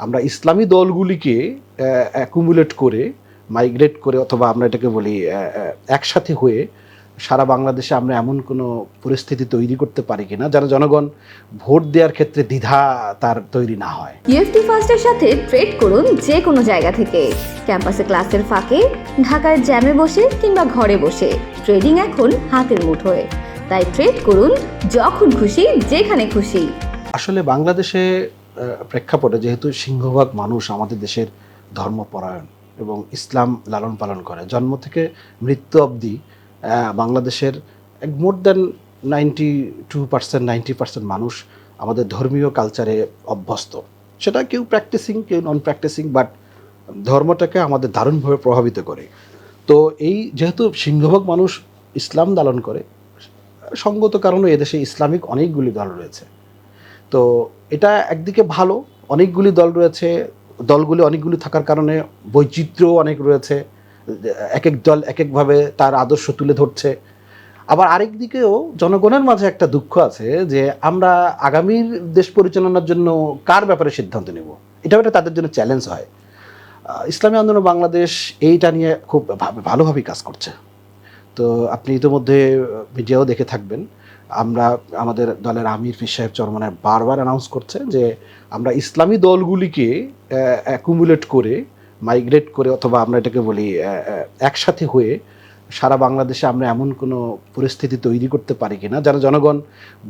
আমরা ইসলামী দলগুলিকে অ্যাকুমুলেট করে মাইগ্রেট করে অথবা আমরা এটাকে বলি একসাথে হয়ে সারা বাংলাদেশে আমরা এমন কোনো পরিস্থিতি তৈরি করতে পারি কিনা যারা জনগণ ভোট দেওয়ার ক্ষেত্রে দ্বিধা তার তৈরি না হয়। ইউএফটি ফার্স্টের সাথে ট্রেড করুন যে কোনো জায়গা থেকে। ক্যাম্পাসে ক্লাসের ফাঁকে ঢাকার জ্যামে বসে কিংবা ঘরে বসে। ট্রেডিং এখন হাতের মুঠোয়। তাই ট্রেড করুন যখন খুশি যেখানে খুশি। আসলে বাংলাদেশে প্রেক্ষাপটে যেহেতু সিংহভাগ মানুষ আমাদের দেশের ধর্মপরায়ণ এবং ইসলাম লালন পালন করে। জন্ম থেকে মৃত্যু অবধি বাংলাদেশের more than ninety two percent, ninety percent মানুষ আমাদের ধর্মীয় কালচারে অভ্যস্ত। সেটা কেউ প্র্যাকটিসিং, কেউ নন প্র্যাকটিসিং বাট ধর্মটাকে আমাদের দারুণভাবে প্রভাবিত করে। তো এই যেহেতু সিংহভাগ মানুষ ইসলাম লালন করে, সঙ্গত কারণে এদেশে ইসলামিক অনেকগুলি দল রয়েছে। তো এটা একদিকে ভালো, অনেকগুলি দল রয়েছে, দলগুলি অনেকগুলি থাকার কারণে বৈচিত্র্য অনেক রয়েছে এক এক দল এক একভাবে তার আদর্শ তুলে ধরছে। আবার আরেক দিকেও জনগণের মাঝে একটা দুঃখ আছে যে আমরা আগামীর দেশ পরিচালনার জন্য কার ব্যাপারে সিদ্ধান্ত নেব? এটাও একটা তাদের জন্য চ্যালেঞ্জ হয়। ইসলামী আন্দোলন বাংলাদেশ এইটা নিয়ে খুব ভালোভাবেই কাজ করছে। তো আপনি ইতিমধ্যে মিডিয়াও দেখে থাকবেন। আমরা আমাদের দলের আমির ফির সাহেব চরমনের বারবার অ্যানাউন্স করছে যে আমরা ইসলামী দলগুলিকে অ্যাকুমুলেট করে মাইগ্রেট করে অথবা আমরা এটাকে বলি একসাথে হয়ে সারা বাংলাদেশে আমরা এমন কোনো পরিস্থিতি তৈরি করতে পারি কিনা যারা জনগণ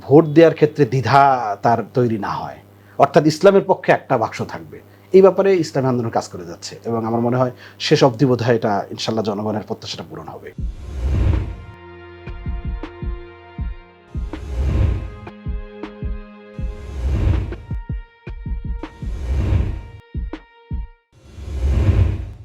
ভোট দেওয়ার ক্ষেত্রে দ্বিধা তার তৈরি না হয়। অর্থাৎ ইসলামের পক্ষে একটা বাক্স থাকবে। এই ব্যাপারে ইসলামী আন্দোলন কাজ করে যাচ্ছে এবং আমার মনে হয় শেষ অবধি বোধ হয় এটা ইনশাল্লাহ জনগণের প্রত্যাশাটা পূরণ হবে।